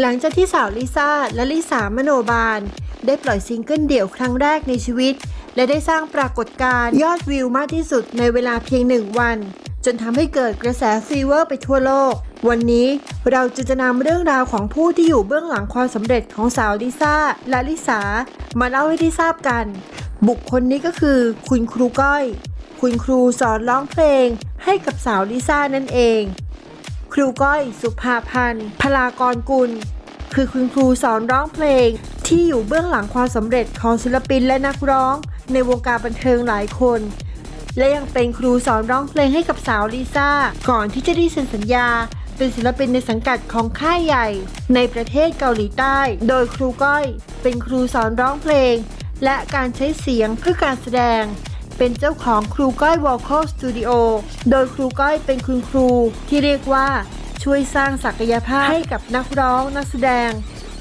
หลังจากที่สาวลิซ่าและลิสามโนบาล ได้ปล่อยซิงเกิลเดี่ยวครั้งแรกในชีวิต และได้สร้างปรากฏการณ์ยอดวิวมากที่สุดในเวลาเพียงหนึ่งวัน จนทำให้เกิดกระแสฟีเวอร์ไปทั่วโลก วันนี้เราจะจะนำเรื่องราวของผู้ที่อยู่เบื้องหลังความสำเร็จของสาวลิซ่าและลิสามาเล่าให้ได้ทราบกัน บุคคลนี้ก็คือ คุณครูก้อย คุณครูสอนร้องเพลงให้กับสาวลิซ่านั่นเอง ครูก้อยสุภาพันธ์พลากรกุล คือคุณครูสอนร้องเพลง ที่อยู่เบื้องหลังความสำเร็จของศิลปินและนักร้อง ในวงการบันเทิงหลายคน และยังเป็นครูสอนร้องเพลงให้กับสาวลิซ่า ก่อนที่จะได้เซ็นสัญญาเป็นศิลปินในสังกัดของค่ายใหญ่ ในประเทศเกาหลีใต้ โดยครูก้อย เป็นครูสอนร้องเพลง และการใช้เสียงเพื่อการแสดง เป็นเจ้าของครูก้อย Vocal Studio โดยครูก้อยเป็นคุณครูที่เรียกว่าช่วยสร้างศักยภาพให้กับนักร้องนักแสดง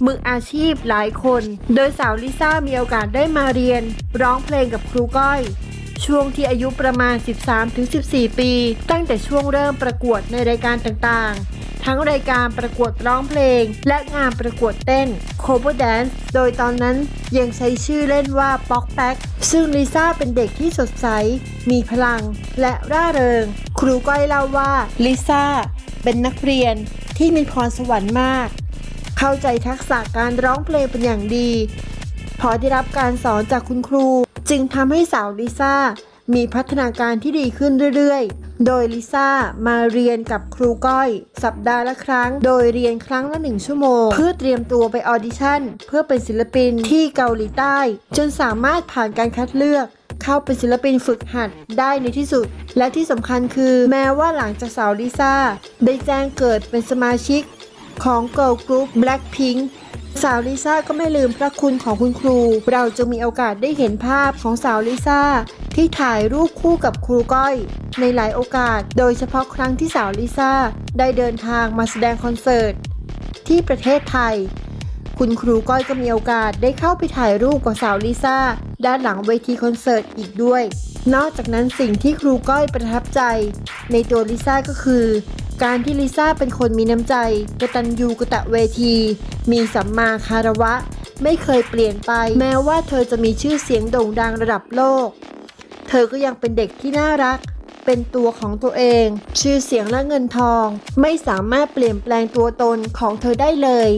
มืออาชีพหลายคน โดยสาวลิซ่ามีโอกาสได้มาเรียน ร้องเพลงกับครูก้อย ช่วงที่อายุประมาณ 13-14 ปี ตั้งแต่ช่วงเริ่มประกวดในรายการต่างๆ ทั้งรายการประกวดร้องเพลง และงานประกวดเต้น Cover Dance โดยตอนนั้นยังใช้ชื่อเล่นว่าป๊อกแป๊กซึ่งลิซ่าเป็นเด็กที่สดใส มีพลัง และร่าเริง ครูก้อยเล่าว่าลิซ่าเป็นนักเรียนที่มีพรสวรรค์มาก เข้าใจทักษะการร้องเพลงเป็นอย่างดี พอได้รับการสอนจากคุณครู จึงทำให้สาวลิซ่ามีพัฒนาการที่ดีขึ้นเรื่อยๆ โดยลิซ่ามาเรียนกับครูก้อย สัปดาห์ละครั้ง โดยเรียนครั้งละหนึ่งชั่วโมง เพื่อเตรียมตัวไปออดิชั่น เพื่อเป็นศิลปินที่เกาหลีใต้ จนสามารถผ่านการคัดเลือกเข้าเป็นศิลปินฝึกหัดได้ในที่สุด และที่สำคัญคือแม้ว่าหลังจากสาวลิซ่า ได้แจ้งเกิดเป็นสมาชิกของ Girl Group Blackpink สาวลิซ่าก็ไม่ลืมพระคุณของคุณครู เราจะมีโอกาสได้เห็นภาพของสาวลิซ่าที่ถ่ายรูปคู่กับครูก้อย ในหลายโอกาส โดยเฉพาะครั้งที่สาวลิซ่าได้เดินทางมาแสดงคอนเสิร์ตที่ประเทศไทย คุณครูก้อยก็มีโอกาสได้เข้าไปถ่ายรูปกับสาวลิซ่าด้านหลังเวทีคอนเสิร์ตอีกด้วย นอกจากนั้นสิ่งที่ครูก้อยประทับใจ ในตัวลิซ่าก็คือ การที่ลิซ่าเป็นคนมีน้ำใจ กตัญญูกะตะเวที มีสัมมาคารวะ ไม่เคยเปลี่ยนไป แม้ว่าเธอจะมีชื่อเสียงโด่งดังระดับโลก เธอก็ยังเป็นเด็กที่น่ารัก เป็นตัวของตัวเอง ชื่อเสียงและเงินทอง ไม่สามารถเปลี่ยนแปลงตัวตนของเธอได้เลย